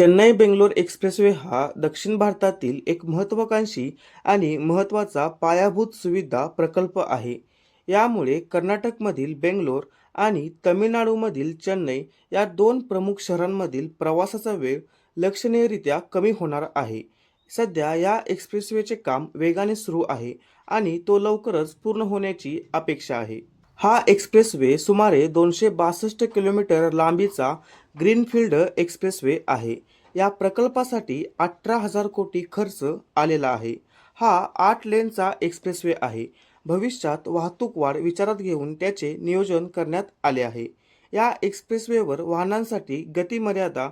Chennai Bangalore expressway हा दक्षिण भारतातील एक महत्त्वाकांक्षी आणि महत्त्वाचा पायाभूत सुविधा प्रकल्प आहे. यामुळे कर्नाटकमधील बेंगलोर आणि तमिळनाडूमधील चेन्नई या दोन प्रमुख शहरांमधील प्रवासाचा वेळ लक्षणीयरित्या कमी होणार आहे. सध्या या एक्सप्रेसवेचे काम वेगाने सुरू आहे आणि तो लवकरच पूर्ण होण्याची अपेक्षा आहे. हा एक्सप्रेसवे सुमारे दोनशे बासष्ट किलोमीटर लांबीचा ग्रीनफील्ड एक्सप्रेसवे आहे. या प्रकल्पासाठी अठरा हजार कोटी खर्च आलेला आहे. हा आठ लेनचा एक्सप्रेसवे आहे. भविष्यात वाहतूक वाढ विचारात घेऊन त्याचे नियोजन करण्यात आले आहे. या एक्सप्रेसवेवर वाहनांसाठी गतिमर्यादा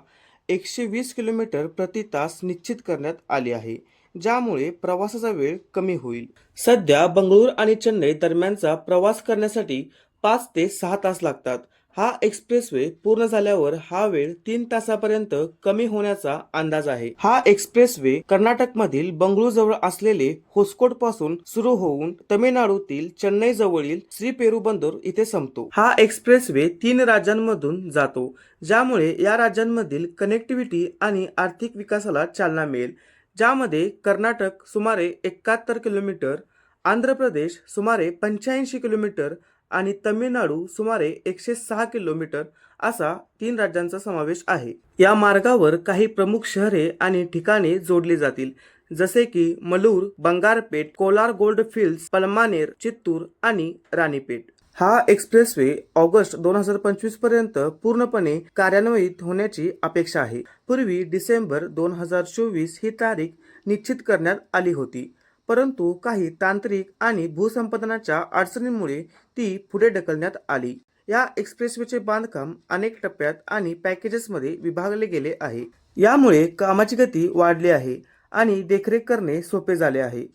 एकशे वीस किलोमीटर प्रति तास निश्चित करण्यात आली आहे. ज्यामुळे प्रवासाचा वेळ कमी होईल. सध्या बंगळूर आणि चेन्नई दरम्यानचा प्रवास करण्यासाठी पाच ते सहा तास लागतात. हा एक्सप्रेसवे पूर्ण झाल्यावर हा वेळ तीन तासापर्यंत कमी होण्याचा अंदाज आहे. हा एक्सप्रेसवे कर्नाटकमधील बंगळूर जवळ असलेले होस्कोटपासून सुरू होऊन तमिळनाडूतील चेन्नई जवळील श्री पेरुबंदूर इथे संपतो. हा एक्सप्रेसवे तीन राज्यांमधून जातो ज्यामुळे या राज्यांमधील कनेक्टिव्हिटी आणि आर्थिक विकासाला चालना मिळेल. ज्यामध्ये कर्नाटक सुमारे एकाहत्तर किलोमीटर आंध्र प्रदेश सुमारे पंच्याऐंशी किलोमीटर आणि तमिळनाडू सुमारे एकशे सहा किलोमीटर असा तीन राज्यांचा समावेश आहे. या मार्गावर काही प्रमुख शहरे आणि ठिकाणे जोडली जातील जसे की मलूर बंगारपेठ कोलार गोल्ड फिल्ड्स पलमानेर चित्तूर आणि राणीपेठ. हा एक्सप्रेसवे ऑगस्ट दोन हजार पंचवीसपर्यंत पूर्णपणे कार्यान्वित होण्याची अपेक्षा आहे. पूर्वी डिसेंबर दोन हजार चोवीस ही तारीख निश्चित करण्यात आली होती. परंतु काही तांत्रिक आणि भूसंपादनाच्या अडचणींमुळे ती पुढे ढकलण्यात आली. या एक्सप्रेसवेचे बांधकाम अनेक टप्प्यात आणि पॅकेजेसमध्ये विभागले गेले आहे. यामुळे कामाची गती वाढली आहे आणि देखरेख करणे सोपे झाले आहे.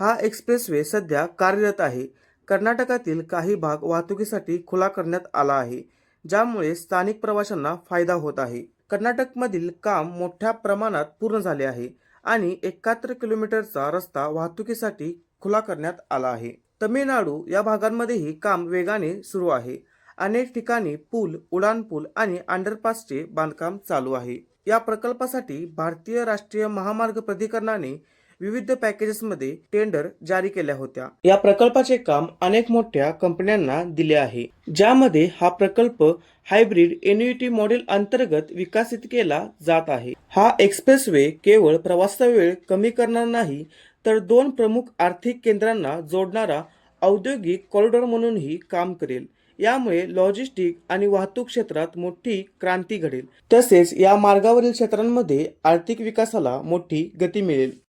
हा एक्सप्रेसवे सध्या कार्यरत आहे. कर्नाटकातील काही भाग वाहतुकीसाठी खुला करण्यात आला आहे ज्यामुळे स्थानिक प्रवाशांना फायदा होत आहे. कर्नाटकमधील काम मोठ्या प्रमाणात पूर्ण झाले आहे आणि एकाहत्तर किलोमीटरचा रस्ता वाहतुकीसाठी खुला करण्यात आला आहे. तमिळनाडू या भागांमध्येही काम वेगाने सुरू आहे. अनेक ठिकाणी पूल उडान पूल आणि अंडरपासचे बांधकाम चालू आहे. या प्रकल्पासाठी भारतीय राष्ट्रीय महामार्ग प्राधिकरणाने विविध पॅकेजेसमध्ये टेंडर जारी केल्या होत्या. या प्रकल्पाचे काम अनेक मोठ्या कंपन्यांना दिले आहे. ज्यामध्ये हा प्रकल्प हायब्रिड एन्युइटी मॉडेल अंतर्गत विकसित केला जात आहे. हा एक्सप्रेसवे केवळ प्रवासाचा वेळ कमी करणार नाही तर दोन प्रमुख आर्थिक केंद्रांना जोडणारा औद्योगिक कॉरिडॉर म्हणूनही काम करेल. यामुळे लॉजिस्टिक आणि वाहतूक क्षेत्रात मोठी क्रांती घडेल. तसेच या मार्गावरील क्षेत्रांमध्ये आर्थिक विकासाला मोठी गती मिळेल.